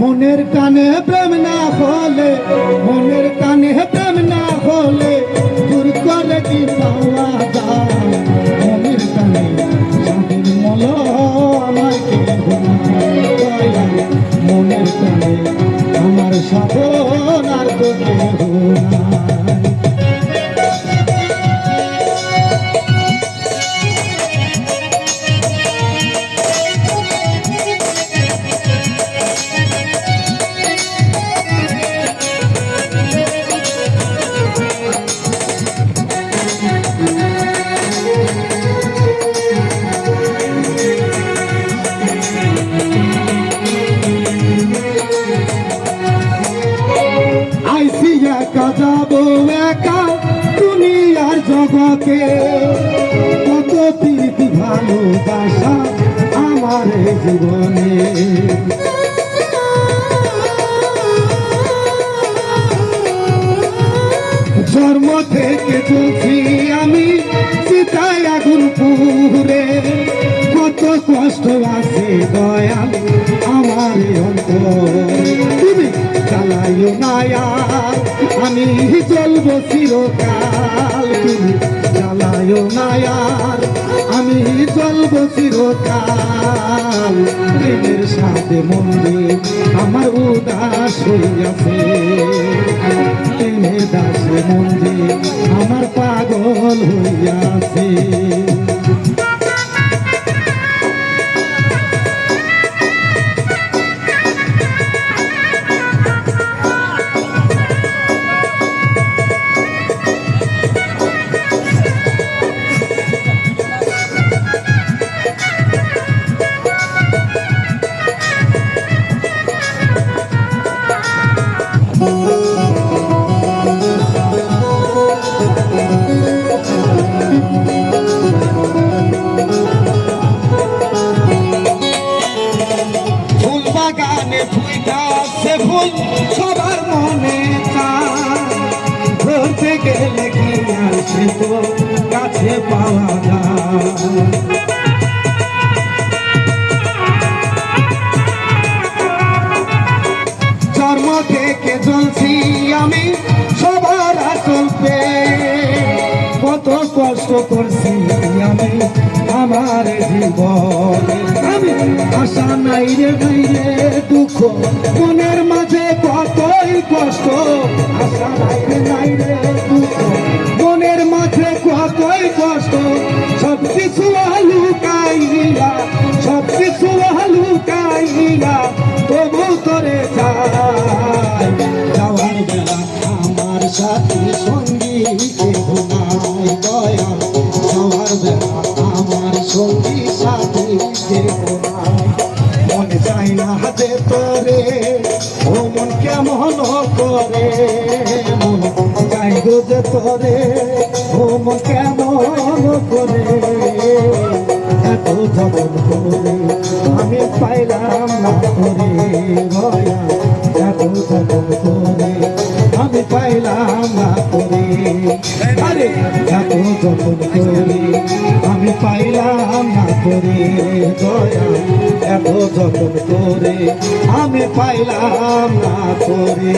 মনের টানে প্রেম না হলে মনের টানে প্রেম জগতে কত প্রীতি ভালোবাসা আমার জীবনে। জন্ম থেকে চলছি আমি সীতায় আগুন পুরে কত কষ্ট আছে দয়াল আমার তুমি চালাইও নায়ার আমি চলবো চিরকাল। তুমি চালাইও নায়ার আমি জ্বলব চিরকাল। প্রেমের সাথে মন্দির আমার উদাস হইয়াছে। বাগানে ফুল গাছে ফুল সবার মনে ধরতে কাছে পাওয়া যায়? থেকে চলছি আমি সবার চলতে কত কষ্ট করছি আমি আমার জীবন। আমি আশা নাই রে নাই রে দুঃখ, মনের মনে চাই না হাতে তোরে ও মন কেমন করে মন চাই যে তোরে ও মন কেমন করে। করে ভয়া এত জবন করে আমি পাইলাম না করে আরে এত যতন করে আমি পাইলাম না করে দয়া এত যতন করে আমি পাইলাম না করে